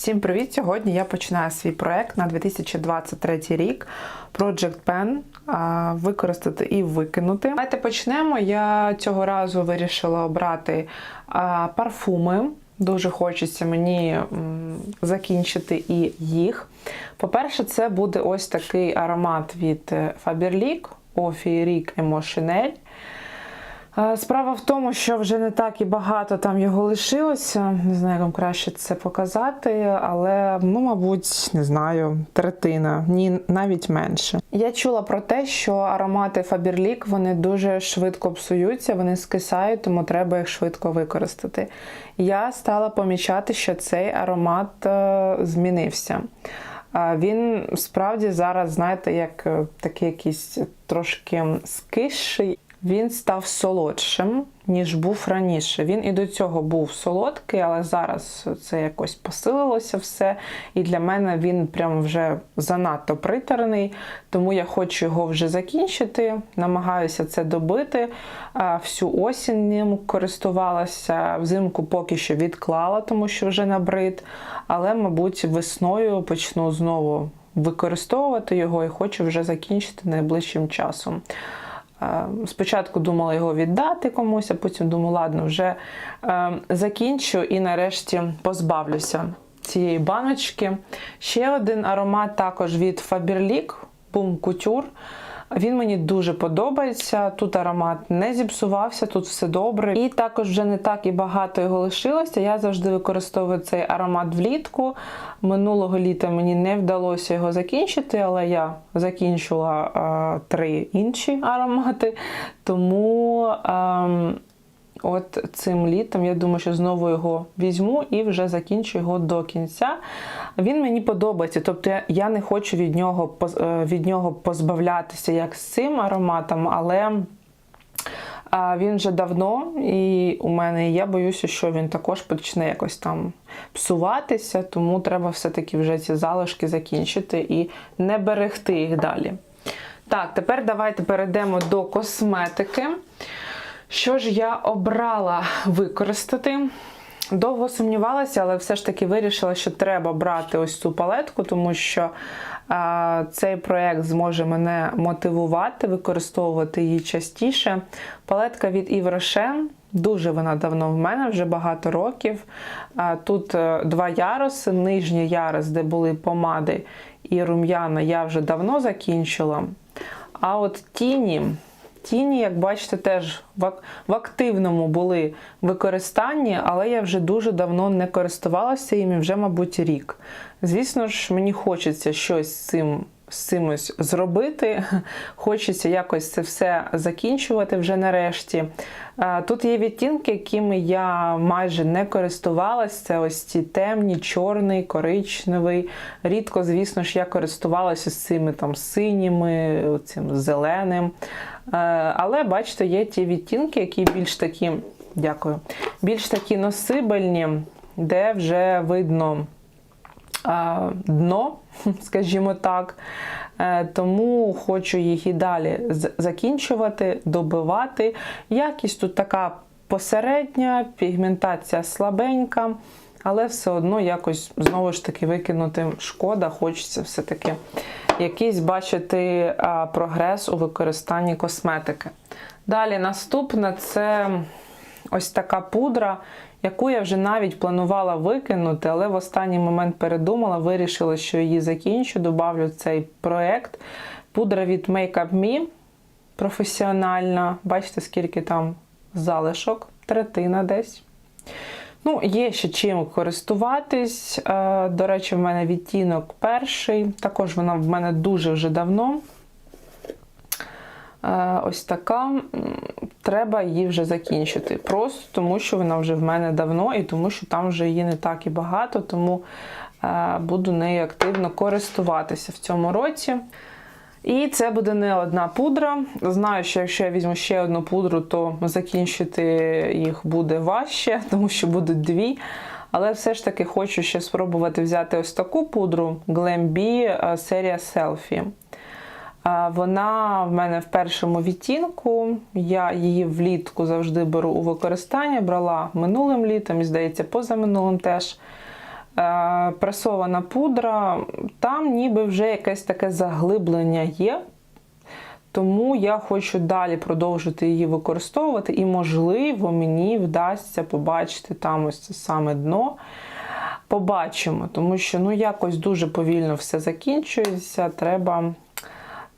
Всім привіт! Сьогодні я починаю свій проект на 2023 рік Project Pen використати і викинути. Давайте почнемо. Я цього разу вирішила обрати парфуми. Дуже хочеться мені закінчити і їх. По-перше, це буде ось такий аромат від е, Faberlic Offieric Emotionel. Е, Справа в тому, що вже не так і багато там його лишилося. Не знаю, як вам краще це показати, але, ну, мабуть, не знаю, третина, ні, навіть менше. Я чула про те, що аромати Faberlic вони дуже швидко псуються, вони скисають, тому треба їх швидко використати. Я стала помічати, що цей аромат е, змінився. Він справді зараз, знаєте, як е, такий якийсь трошки скисший. Він став солодшим, ніж був раніше. Він і до цього був солодкий, але зараз це якось посилилося все. І для мене він прям вже занадто приторний, тому я хочу його вже закінчити. Намагаюся це добити. Всю осінь ним користувалася, взимку поки що відклала, тому що вже набрид. Але, мабуть, весною почну знову використовувати його і хочу вже закінчити найближчим часом. Е, Спочатку думала його віддати комусь, а потім думаю, ладно, вже е, закінчу і нарешті позбавлюся цієї баночки. Ще один аромат також від Faberlic Boom Couture. Він мені дуже подобається. Тут аромат не зіпсувався, тут все добре. І також вже не так і багато його лишилося. Я завжди використовую цей аромат влітку. Минулого літа мені не вдалося його закінчити, але я закінчила а, три інші аромати. Тому. А, От цим літом я думаю, що знову його візьму і вже закінчу його до кінця. Він мені подобається, тобто я- не хочу від нього, е, від нього позбавлятися як з цим ароматом, але а, він вже давно і у мене я боюся, що він також почне якось там псуватися, тому треба все-таки вже ці залишки закінчити і не берегти їх далі. Так, тепер давайте перейдемо до косметики. Що ж я обрала використати? Довго сумнівалася, але все ж таки вирішила, що треба брати ось цю палетку, тому що а, цей проєкт зможе мене мотивувати, використовувати її частіше. Палетка від Yves дуже вона давно в мене, вже багато років. А, тут е, два яруси. Нижній ярус, де були помади і рум'яна, я вже давно закінчила. А от тіні. Тіні, як бачите, теж в активному були використанні, але я вже дуже давно не користувалася їм, і вже, мабуть, рік. Звісно ж, мені хочеться щось з цим. З цимось зробити, хочеться якось це все закінчувати вже нарешті. Е, Тут є відтінки, якими я майже не користувалася. Це ось ці темні, чорний, коричневий. Рідко, звісно ж, я користувалася з цими там синіми, цим зеленим. Е, Але бачите, є ті відтінки, які більш такі, дякую, більш такі носибельні, де вже видно дно, скажімо так. Е, Тому хочу їх і далі закінчувати, добивати. Якість тут така посередня, пігментація слабенька, але все одно якось знову ж таки викинути шкода, хочеться все-таки якийсь бачити прогрес у використанні косметики. Далі наступне це ось така пудра, яку я вже навіть планувала викинути, але в останній момент передумала, вирішила, що її закінчу, добавлю цей проект. Пудра від Make Up Me професіональна. Бачите, скільки там залишок, третина десь. Ну, є ще чим користуватись. Е, До речі, в мене відтінок перший. Також вона в мене дуже вже давно. Е, Ось така. Треба її вже закінчити. Просто тому, що вона вже в мене давно, і тому, що там вже її не так і багато, тому е, буду нею активно користуватися в цьому році. І це буде не одна пудра. Знаю, що якщо я візьму ще одну пудру, то закінчити їх буде важче, тому що будуть дві. Але все ж таки хочу ще спробувати взяти ось таку пудру Glam B е, серія Selfie. Вона в мене в першому відтінку. Я її влітку завжди беру у використання. Брала минулим літом і, здається, позаминулим теж. е, пресована пудра, там ніби вже якесь таке заглиблення є. Тому я хочу далі продовжити її використовувати, і, можливо, мені вдасться побачити там ось це саме дно. Побачимо, тому що ну, якось дуже повільно все закінчується. Треба,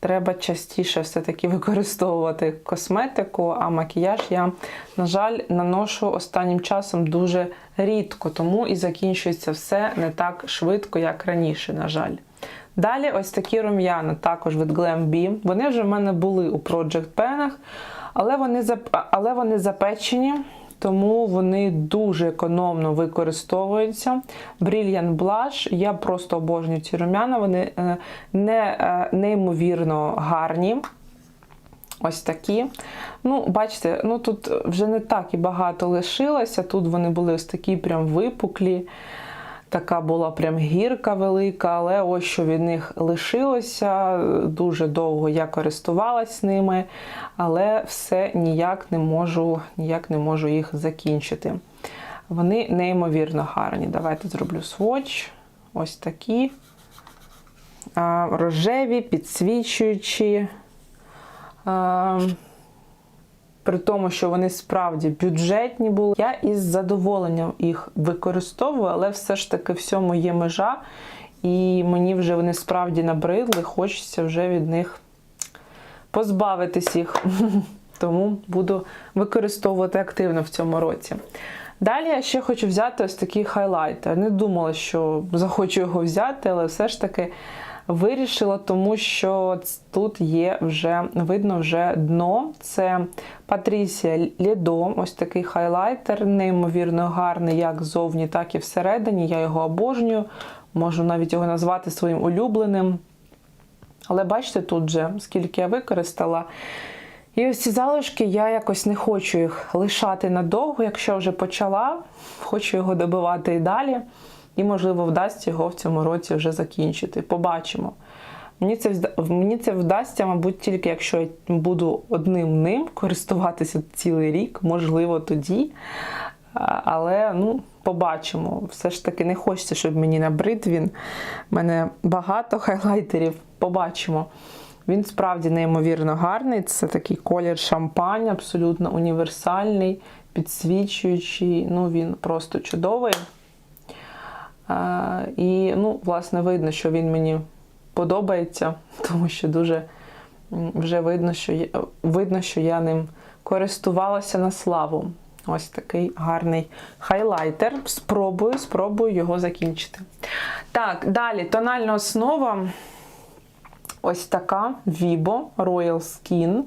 треба частіше все-таки використовувати косметику, а макіяж я, на жаль, наношу останнім часом дуже рідко, тому і закінчується все не так швидко, як раніше, на жаль. Далі ось такі рум'яна, також від Glam B. Вони вже в мене були у Project Pen, але вони, але вони запечені, тому вони дуже економно використовуються. Brilliant Blush, я просто обожнюю ці рум'яна, вони е, не, е, неймовірно гарні. Ось такі. Ну, бачите, ну тут вже не так і багато лишилося. Тут вони були ось такі прям випуклі. Така була прям гірка велика, але ось що від них лишилося. Дуже довго я користувалась ними, але все ніяк не можу, ніяк не можу їх закінчити. Вони неймовірно гарні. Давайте зроблю сводч. Ось такі. Рожеві, підсвічуючі. При тому, що вони справді бюджетні були. Я із задоволенням їх використовую, але все ж таки всьому є межа, і мені вже вони справді набридли, хочеться вже від них позбавитись їх. Тому буду використовувати активно в цьому році. Далі я ще хочу взяти ось такий хайлайтер. Не думала, що захочу його взяти, але все ж таки вирішила, тому що тут є вже видно вже дно. Це Patricia Lido, ось такий хайлайтер, неймовірно гарний, як ззовні, так і всередині. Я його обожнюю, можу навіть його назвати своїм улюбленим. Але бачите, тут же скільки я використала. І ось ці залишки я якось не хочу їх лишати надовго. Якщо вже почала, хочу його добивати і далі. І, можливо, вдасться його в цьому році вже закінчити. Побачимо. Мені це, мені це вдасться, мабуть, тільки якщо я буду одним ним користуватися цілий рік, можливо, тоді. Але ну, побачимо. Все ж таки не хочеться, щоб мені набрид він. У мене багато хайлайтерів. Побачимо. Він справді неймовірно гарний. Це такий колір шампань, абсолютно універсальний, підсвічуючий. Ну, він просто чудовий. І, ну, власне, видно, що він мені подобається, тому що дуже вже видно, що я, видно, що я ним користувалася на славу. Ось такий гарний хайлайтер. Спробую, спробую його закінчити. Так, далі тональна основа. Ось така Vibo Royal Skin.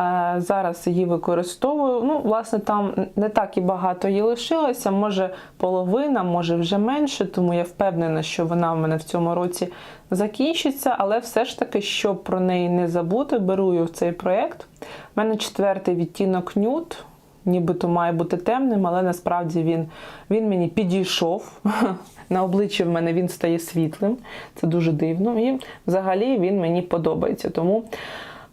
Е, Зараз її використовую. Ну, власне, там не так і багато її лишилося, може половина, може вже менше, тому я впевнена, що вона в мене в цьому році закінчиться, але все ж таки, щоб про неї не забути, беру в цей проєкт. У мене четвертий відтінок нюд. Нібито має бути темним, але насправді він, він мені підійшов. На обличчі в мене він стає світлим. Це дуже дивно. І взагалі він мені подобається. Тому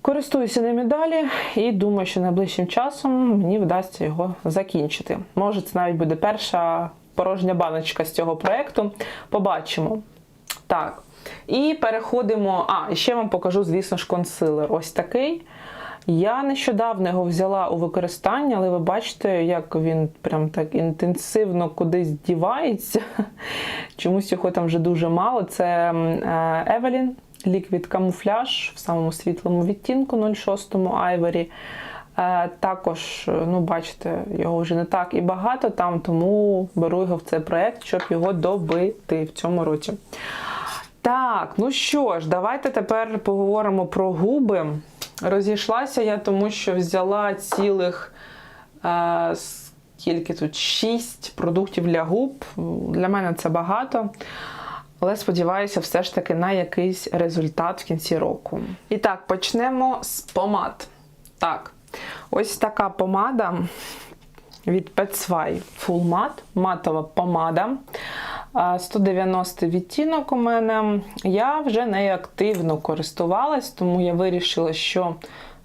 користуюся ним і далі і думаю, що найближчим часом мені вдасться його закінчити. Може, це навіть буде перша порожня баночка з цього проєкту. Побачимо. Так. І переходимо. А, ще вам покажу, звісно ж, консилер. Ось такий. Я нещодавно його взяла у використання, але ви бачите, як він прям так інтенсивно кудись дівається. Чомусь його там вже дуже мало. Це е, Evelyn Liquid Camouflage в самому світлому відтінку 06 Ivory. Е, Також, ну, бачите, його вже не так і багато там, тому беру його в цей проект, щоб його добити в цьому році. Так, ну що ж, давайте тепер поговоримо про губи. Розійшлася я, тому що взяла цілих е, скільки тут? шість продуктів для губ. Для мене це багато. Але сподіваюся, все ж таки на якийсь результат в кінці року. І так, почнемо з помад. Так, ось така помада від Petsvai Full Matte, матова помада. 190 відтінок у мене. Я вже нею активно користувалась, тому я вирішила, що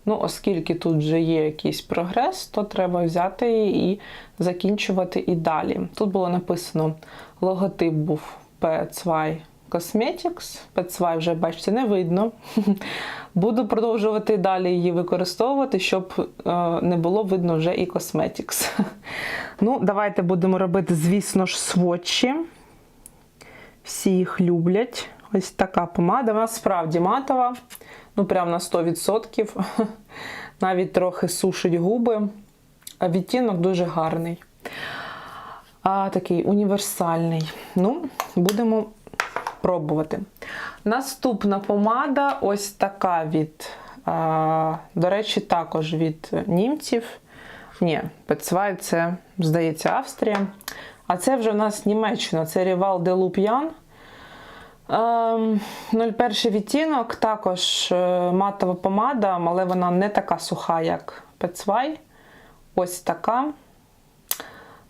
ну, оскільки тут вже є якийсь прогрес, то треба взяти її і закінчувати і далі. Тут було написано логотип був P2 Cosmetics. P2 вже, бачите, не видно. Буду продовжувати далі її використовувати, щоб е, не було видно вже і Cosmetics. Ну, давайте будемо робити, звісно ж, сводчі. Всі їх люблять. Ось така помада. Вона справді матова. Ну, прям на 100%. Навіть трохи сушить губи. А відтінок дуже гарний. А, такий універсальний. Ну, будемо пробувати. Наступна помада ось така від, а, до речі, також від німців. Ні, Пецвай це, здається, Австрія. А це вже в нас Німеччина, це de Lupjan. Ем, 01 відтінок, також е, матова помада, але вона не така суха, як Пецвай. Ось така.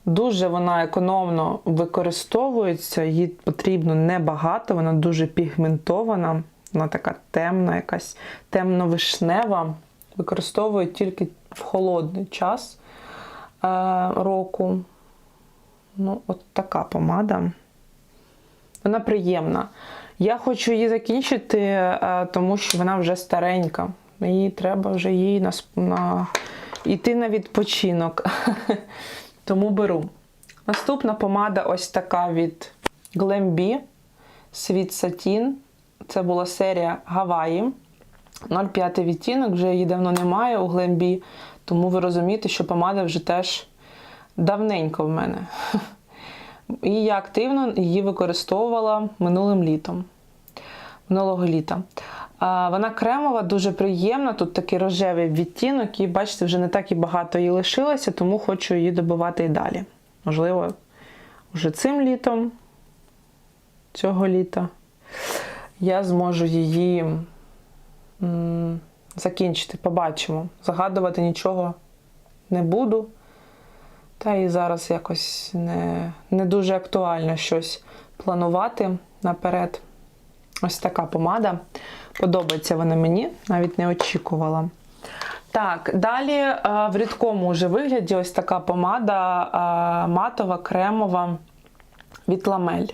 Дуже вона економно використовується, її потрібно небагато, вона дуже пігментована, вона така темна, якась темно-вишнева. Використовують тільки в холодний час е, року. Ну, от така помада. Вона приємна. Я хочу її закінчити, е, тому що вона вже старенька. Мені треба вже її на, на... йти на відпочинок. Тому беру. Наступна помада ось така від Glambi Sweet Satin. Це була серія Гаваї. 05 відтінок, вже її давно немає у Glambi, тому ви розумієте, що помада вже теж давненько в мене. І я активно її використовувала минулим літом. Минулого літа. Вона кремова, дуже приємна. Тут такий рожевий відтінок, і бачите, вже не так і багато її лишилося, тому хочу її добивати і далі. Можливо, вже цим літом, цього літа, я зможу її м, закінчити. Побачимо. Загадувати нічого не буду. Та і зараз якось не, не дуже актуально щось планувати наперед. Ось така помада. Подобається вона мені, навіть не очікувала. Так, далі е, в рідкому вже вигляді ось така помада е, матова, кремова від ламель.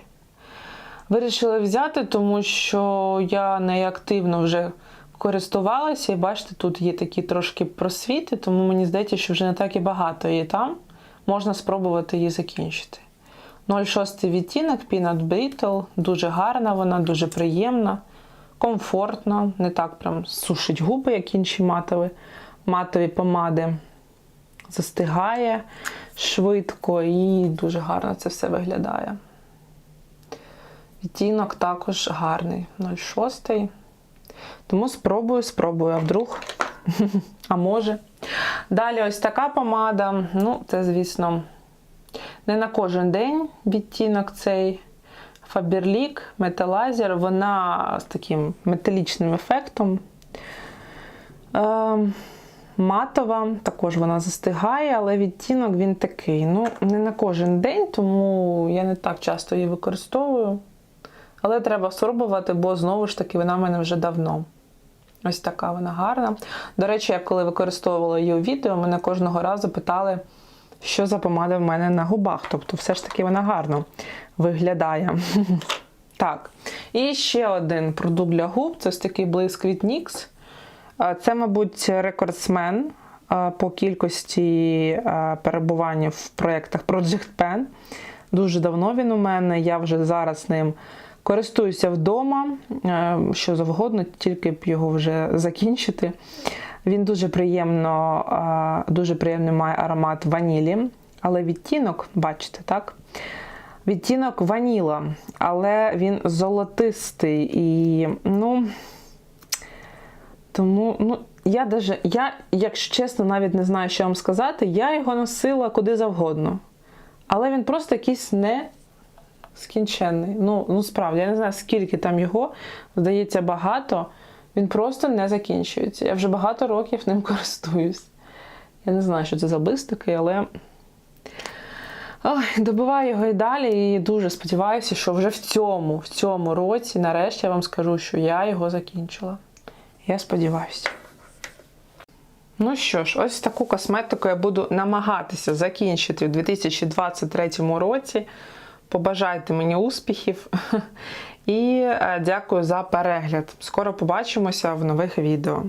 Вирішила взяти, тому що я нею активно вже користувалася, і бачите, тут є такі трошки просвіти, тому мені здається, що вже не так і багато її там. Можна спробувати її закінчити. 06 відтінок Peanut Brittle, дуже гарна вона, дуже приємна, комфортна, не так прям сушить губи, як інші матові, матові помади. Застигає швидко і дуже гарно це все виглядає. Відтінок також гарний, 06. Тому спробую, спробую, а вдруг, а може. Далі ось така помада. Ну, це, звісно, не на кожен день відтінок цей Faberlic Metalizer. Вона з таким металічним ефектом. Е, матова, також вона застигає, але відтінок він такий. Ну, не на кожен день, тому я не так часто її використовую. Але треба спробувати, бо знову ж таки вона в мене вже давно. Ось така вона гарна. До речі, я коли використовувала її у відео, мене кожного разу питали, що за помада в мене на губах. Тобто, все ж таки вона гарно виглядає. Так. І ще один продукт для губ це ось такий блиск від. Це, мабуть, рекордсмен по кількості перебування в проєктах Project Pen. Дуже давно він у мене. Я вже зараз ним користуюся вдома, що завгодно, тільки б його вже закінчити. Він дуже приємно, е, дуже приємний має аромат ванілі, але відтінок, бачите, так? Відтінок ваніла, але він золотистий і, ну, тому, ну, я даже, я, якщо чесно, навіть не знаю, що вам сказати, я його носила куди завгодно. Але він просто якийсь не скінченний. Ну, ну справді, я не знаю, скільки там його, здається, багато. Він просто не закінчується. Я вже багато років ним користуюсь. Я не знаю, що це за блиск такий, але Ой, добиваю його і далі. І дуже сподіваюся, що вже в цьому, в цьому році, нарешті я вам скажу, що я його закінчила. Я сподіваюся. Ну що ж, ось таку косметику я буду намагатися закінчити в 2023 році. Побажайте мені успіхів і е, дякую за перегляд. Скоро побачимося в нових відео.